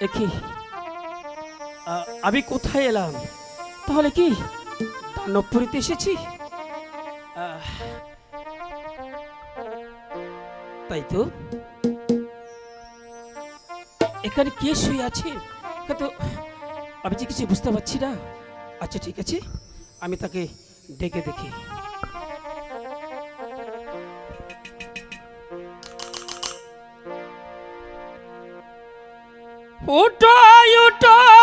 দেখি আমি কোথায় এলাম? তাহলে কি? তাণ্ডবপুরীতে এসেছি? তাই তো। এখানে কে শুয়ে আছে? তো আমি যে কিছু বুঝতে পারছি না। আচ্ছা ঠিক আছে। আমি তাকে ডেকে দেখি। উঠো উঠো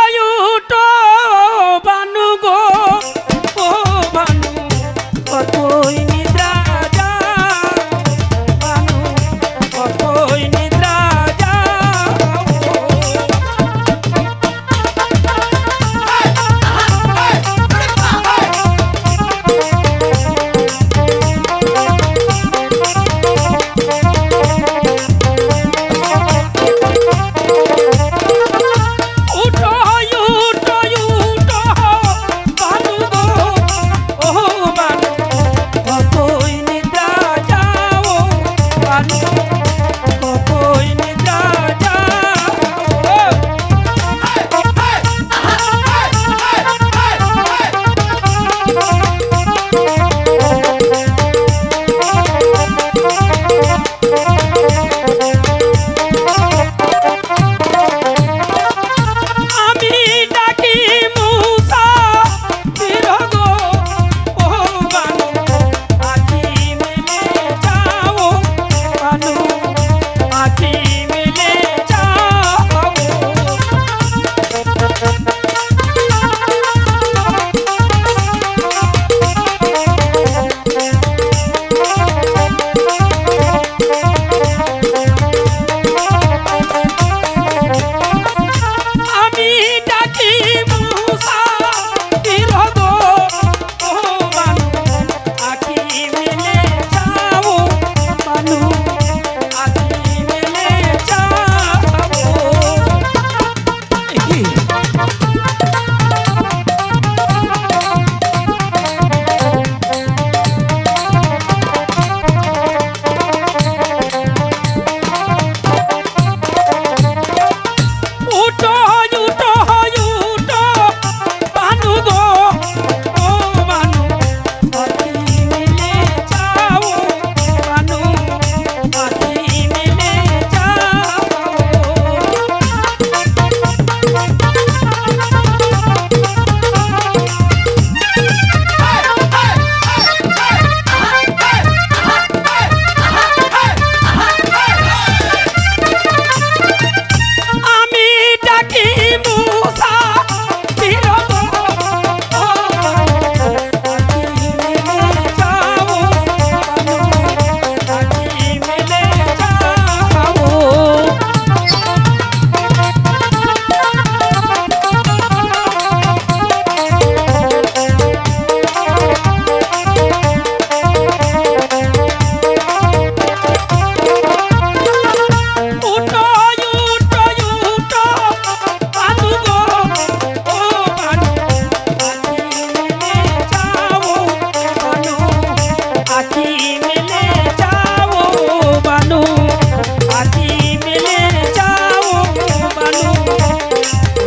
থাকিব।